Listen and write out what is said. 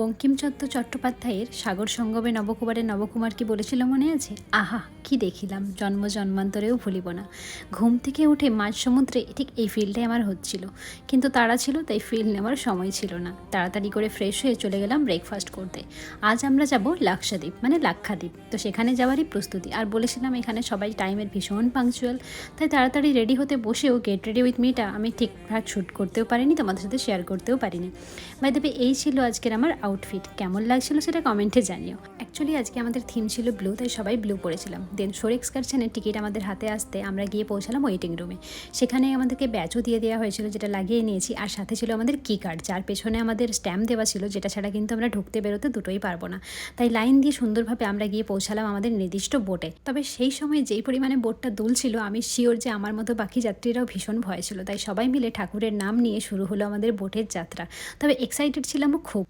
বঙ্কিমচন্দ্র চট্টোপাধ্যায়ের সাগর সঙ্গমে নবকুমারের নবকুমার কি বলেছিল মনে আছে? আহা, কি দেখিলাম, জন্ম জন্মান্তরেও ভুলিব না। ঘুম থেকে উঠে মাঝ সমুদ্রে, ঠিক এই ফিল্ডে আমার হচ্ছিল। কিন্তু তারা ছিল, তাই ফিল্ড নেওয়ার সময় ছিল না। তাড়াতাড়ি করে ফ্রেশ হয়ে চলে গেলাম ব্রেকফাস্ট করতে। আজ আমরা যাব লাক্ষাদ্বীপ মানে লাক্ষাদ্বীপ। তো সেখানে যাওয়ারই প্রস্তুতি। আর বলেছিলাম এখানে সবাই টাইমের ভীষণ পাংচুয়াল তাই তাড়াতাড়ি রেডি হতে বসেও গেট রেডি উইথ মিটা আমি ঠিকঠাক শ্যুট করতেও পারিনি, তোমাদের সাথে শেয়ার করতেও পারিনি। বাই দেবে এই ছিল আজকের আমার আউটফিট কেমন লাগছিল সেটা কমেন্টে জানিও। অ্যাকচুয়ালি আজকে আমাদের থিম ছিল ব্লু তাই সবাই ব্লু পরেছিলাম। দেন শোর এক্সকারশনের টিকিট আমাদের হাতে আসতে আমরা গিয়ে পৌঁছালাম ওয়েটিং রুমে সেখানে আমাদেরকে ব্যাচও দিয়ে দেওয়া হয়েছিল, যেটা লাগিয়ে নিয়েছি। আর সাথে ছিল আমাদের কি কার্ড যার পেছনে আমাদের স্ট্যাম্প দেওয়া ছিল, যেটা ছাড়া কিন্তু আমরা ঢুকতে বেরোতে দুটোই পারব না। তাই লাইন দিয়ে সুন্দরভাবে আমরা গিয়ে পৌঁছালাম আমাদের নির্দিষ্ট বোটে তবে সেই সময় যেই পরিমাণে বোটটা দুলছিল, আমি শিওর যে আমার মতো বাকি যাত্রীরাও ভীষণ ভয় ছিল। তাই সবাই মিলে ঠাকুরের নাম নিয়ে শুরু হলো আমাদের বোটের যাত্রা। তবে এক্সাইটেড ছিলামও খুব।